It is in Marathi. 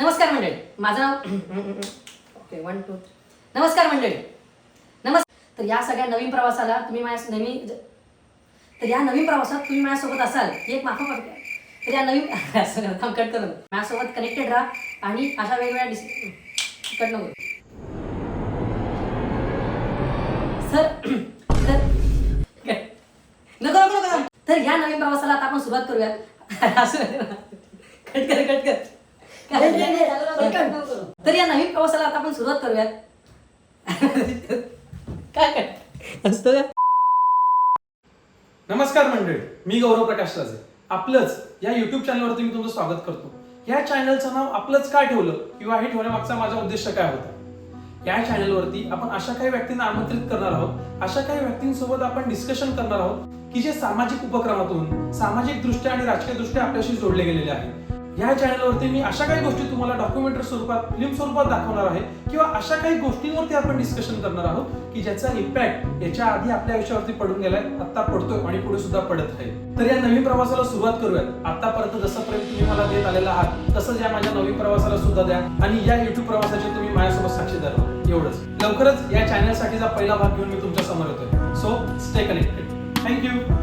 नमस्कार मंडळी. माझं नाव ओके वन टू नमस्कार मंडळी. नमस् तर या सगळ्या नवीन प्रवासाला तुम्ही माझ्या नेहमी तर या नवीन प्रवासात तुम्ही माझ्यासोबत असाल. ही एक माफा पडते तर या नवीन कट करून माझ्यासोबत कनेक्टेड राहा आणि अशा वेगवेगळ्या डिस कट नको सर तर नको नको नको. नको. तर या नवीन प्रवासाला आता आपण सुरुवात करूयात. असं कट कर कट कर. तर या नवीन प्रवासाला आता आपण सुरुवात करूयात. काय काय? का? नमस्कार मंडळी मी गौरव प्रकाश राजे. आपलंच या युट्यूब चॅनलवरती मी तुमचं स्वागत करतो. या चॅनलचं नाव आपलंच काय ठेवलं? किंवा हे ठेवण्यामागचा माझा उद्देश काय होता? या चॅनलवरती आपण अशा काही व्यक्तींना आमंत्रित करणार आहोत. अशा काही व्यक्तींसोबत आपण डिस्कशन करणार आहोत की जे सामाजिक उपक्रमातून सामाजिक दृष्ट्या आणि राजकीय दृष्ट्या आपल्याशी जोडले गेलेले आहेत. या चॅनलवरती मी अशा काही गोष्टी तुम्हाला डॉक्युमेंटरी स्वरूपात फिल्म स्वरूपात दाखवणार आहे किंवा अशा काही गोष्टींवरती आपण डिस्कशन करणार आहोत की ज्याचा इम्पॅक्ट याच्या आधी आपल्या आयुष्यावरती पडून गेलाय आता पडतोय आणि पुढे सुद्धा पडत आहे. तर या नवीन प्रवासाला सुरुवात करूयात. आतापर्यंत जसं प्रेम तुम्ही मला देत आलेला आहात तसंच या माझ्या नवीन प्रवासाला सुद्धा द्या आणि या युट्यूब प्रवासाचे तुम्ही माझ्यासोबत साक्षीदार व्हा एवढंच. लवकरच या चॅनलसाठीचा पहिला भाग घेऊन मी तुमच्यासमोर येतोय. So stay connected thank you